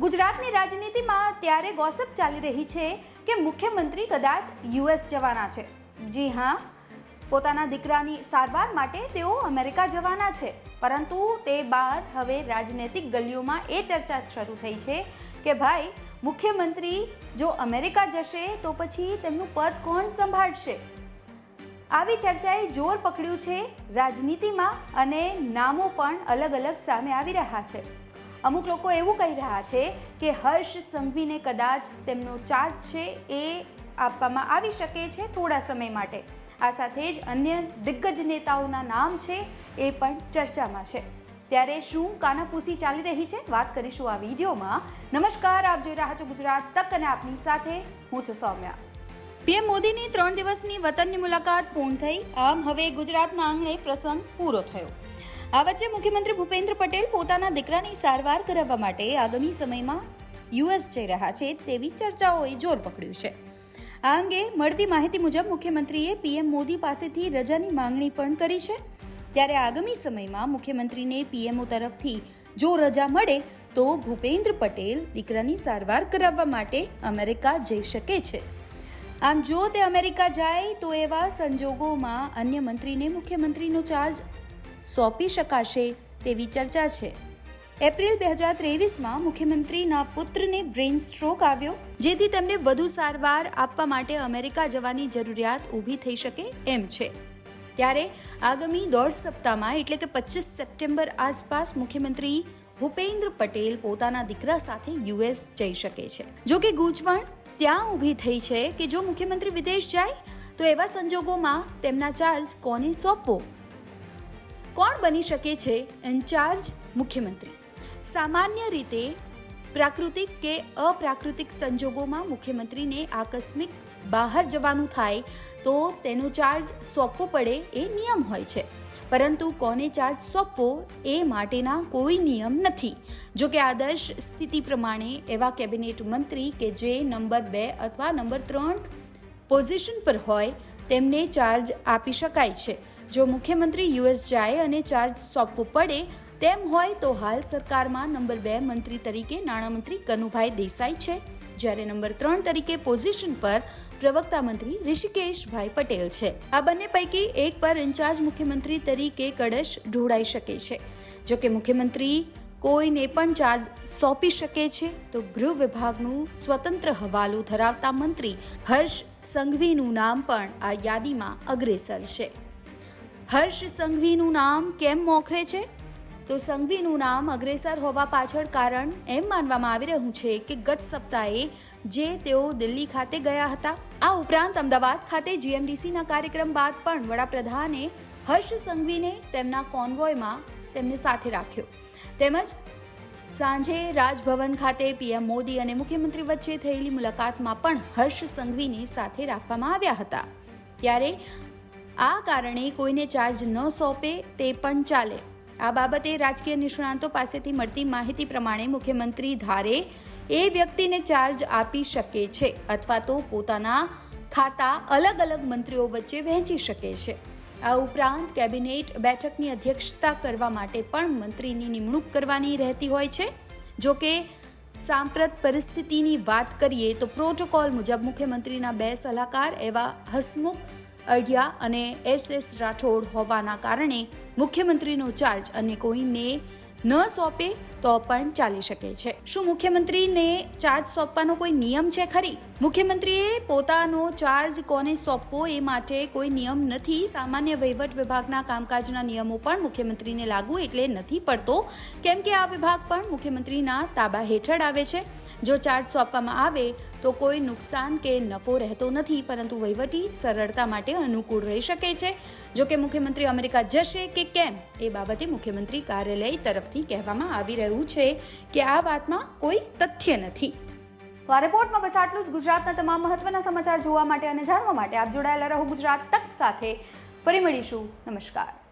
ગુજરાતની રાજનીતિમાં ત્યારે ગોસપ ચાલી રહી છે કે મુખ્યમંત્રી કદાચ યુએસ જવાના છે. જી હા, પોતાના દીકરાની સારવાર માટે તેઓ અમેરિકા જવાના છે. પરંતુ તે બાદ હવે રાજનૈતિક ગલીઓમાં એ ચર્ચા શરૂ થઈ છે કે ભાઈ, મુખ્યમંત્રી જો અમેરિકા જશે તો પછી તેમનું પદ કોણ સંભાળશે? આવી ચર્ચાએ જોર પકડ્યું છે રાજનીતિમાં અને નામો પણ અલગ અલગ સામે આવી રહ્યા છે. અમુક લોકો એવું કહી રહ્યા છે કે હર્ષ સંઘવીને કદાચ તેમનો ચાર્જ છે એ આપવામાં આવી શકે છે થોડા સમય માટે. આ સાથે જ અન્ય દિગ્ગજ નેતાઓના નામ છે એ પણ ચર્ચામાં છે. ત્યારે શું કાનાપૂસી ચાલી રહી છે? વાત કરીશું આ વિડીયોમાં. નમસ્કાર, આપ જોઈ રહ્યા છો ગુજરાત તક અને આપની સાથે હું છું સૌમ્યા. પીએમ મોદીની ત્રણ દિવસની વતનની મુલાકાત પૂર્ણ થઈ. આમ હવે ગુજરાતના આંગણે પ્રસંગ પૂરો થયો. આ વચ્ચે મુખ્યમંત્રી ભૂપેન્દ્ર પટેલ પોતાના દીકરાની સારવાર કરાવવા માટે આગામી સમયમાં યુએસ જઈ રહ્યા છે તેવી ચર્ચાઓએ જોર પકડ્યું છે. આ અંગે મળતી માહિતી મુજબ મુખ્યમંત્રીએ પીએમ મોદી પાસેથી રજાની માંગણી પણ કરી છે. ત્યારે આગામી સમયમાં મુખ્યમંત્રીને પીએમઓ તરફથી જો રજા મળે તો ભૂપેન્દ્ર પટેલ દીકરાની સારવાર કરાવવા માટે અમેરિકા જઈ શકે છે. આમ જો તે અમેરિકા જાય તો એવા સંજોગોમાં અન્ય મંત્રીને મુખ્યમંત્રીનો ચાર્જ સોંપી શકાશે તેવી ચર્ચા છે. એપ્રિલ બે હજાર ત્રેવીસમાં મુખ્યમંત્રીના પુત્રને બ્રેઇન સ્ટ્રોક આવ્યો, જેથી તેમને વધુ સારવાર આપવા માટે અમેરિકા જવાની જરૂરિયાત ઊભી થઈ શકે એમ છે. ત્યારે આગામી દોઢ સપ્તાહમાં, એટલે કે પચીસ સપ્ટેમ્બર આસપાસ, મુખ્યમંત્રી ભૂપેન્દ્ર પટેલ પોતાના દીકરા સાથે યુએસ જઈ શકે છે. જો કે ગૂંચવણ ત્યાં ઊભી થઈ છે કે જો મુખ્યમંત્રી વિદેશ જાય, તો એવા સંજોગોમાં તેમના ચાર્જ કોને સોંપવો? કોણ બની શકે છે? ઇન્ચાર્જ મુખ્યમંત્રી. સામાન્ય રીતે પ્રાકૃતિક કે અપ્રાકૃતિક સંજોગોમાં મુખ્યમંત્રીને આકસ્મિક બહાર જવાનું થાય તો તેનો ચાર્જ સોંપવો પડે એ નિયમ હોય છે. પરંતુ કોને ચાર્જ સોંપવો એ માટેના કોઈ નિયમ નથી. જો કે આદર્શ સ્થિતિ પ્રમાણે એવા કેબિનેટ મંત્રી કે જે નંબર બે અથવા નંબર ત્રણ પોઝિશન પર હોય તેમને ચાર્જ આપી શકાય છે. જો મુખ્યમંત્રી યુએસ જાય અને ચાર્જ સોંપવું પડે તેમ હોય તો હાલ સરકારમાં નંબર બે મંત્રી તરીકે નાણામંત્રી કનુભાઈ દેસાઈ છે. જ્યારે નંબર ત્રણ તરીકે પોઝિશન પર પ્રવક્તા મંત્રી ઋષિકેશભાઈ પટેલ છે. આ બંને પૈકી એક પર ઇન્ચાર્જ મુખ્યમંત્રી તરીકે કળશ ઢોળાઈ શકે છે. જો કે મુખ્યમંત્રી કોઈને પણ ચાર્જ સોંપી શકે છે તો ગૃહ વિભાગનું સ્વતંત્ર હવાલો ધરાવતા મંત્રી હર્ષ સંઘવીનું નામ પણ આ યાદીમાં અગ્રેસર છે. હર્ષ સંઘવીનું નામ કેમ મોખરે છે? તો સંઘવીનું નામ અગ્રેસર હોવા પાછળ કારણ એમ માનવામાં આવી રહ્યું છે કે ગત સપ્તાહે જે તેઓ દિલ્હી ખાતે ગયા હતા. આ ઉપરાંત અમદાવાદ ખાતે જીએમડીસીના કાર્યક્રમ બાદ પણ વડાપ્રધાને હર્ષ સંઘવીને તેમના કોન્વોયમાં તેમને સાથે રાખ્યો. તેમજ સાંજે રાજભવન ખાતે પીએમ મોદી અને મુખ્યમંત્રી વચ્ચે થયેલી મુલાકાતમાં પણ હર્ષ સંઘવીને સાથે રાખવામાં આવ્યા હતા. ત્યારે આ કારણે કોઈને ચાર્જ ન સોંપે તે પણ ચાલે. આ બાબતે રાજકીય નિષ્ણાંતો પાસેથી મળતી માહિતી પ્રમાણે મુખ્યમંત્રી ધારે એ વ્યક્તિને ચાર્જ આપી શકે છે અથવા તો પોતાના ખાતા અલગ અલગ મંત્રીઓ વચ્ચે વહેંચી શકે છે. આ ઉપરાંત કેબિનેટ બેઠકની અધ્યક્ષતા કરવા માટે પણ મંત્રીની નિમણૂક કરવાની રહેતી હોય છે. જો કે સાંપ્રત પરિસ્થિતિની વાત કરીએ તો પ્રોટોકોલ મુજબ મુખ્યમંત્રીના બે સલાહકાર એવા હસમુખ અઢિયા અને એસ એસ રાઠોડ હોવાના કારણે મુખ્યમંત્રીનો ચાર્જ અને કોઈને ન સોંપે તો પણ ચાલી શકે છે. શું મુખ્યમંત્રીને ચાર્જ સોંપવાનો કોઈ નિયમ છે ખરી? મુખ્યમંત્રીએ પોતાનો ચાર્જ કોને સોંપવો એ માટે કોઈ નિયમ નથી. સામાન્ય વહીવટ વિભાગના કામકાજના નિયમો પણ મુખ્યમંત્રીને લાગુ એટલે નથી પડતો. કેમ કે આ વિભાગ પણ મુખ્યમંત્રીના તાબા હેઠળ આવે છે. જો ચાર્જ સોંપવામાં આવે તો કોઈ નુકસાન કે નફો રહેતો નથી, પરંતુ વહીવટી સરળતા માટે અનુકૂળ રહી શકે છે. જો કે મુખ્યમંત્રી અમેરિકા જશે કે કેમ, એ બાબતે મુખ્યમંત્રી કાર્યાલય તરફથી કહેવામાં આવી રહ્યું છે કે આ વાતમાં કોઈ તથ્ય નથી. તો આ રિપોર્ટમાં બસ આટલું જ. ગુજરાતના તમામ મહત્વના સમાચાર જોવા માટે અને જાણવા માટે આપ જોડાયેલા રહો ગુજરાત તક સાથે. ફરી મળીશું. નમસ્કાર.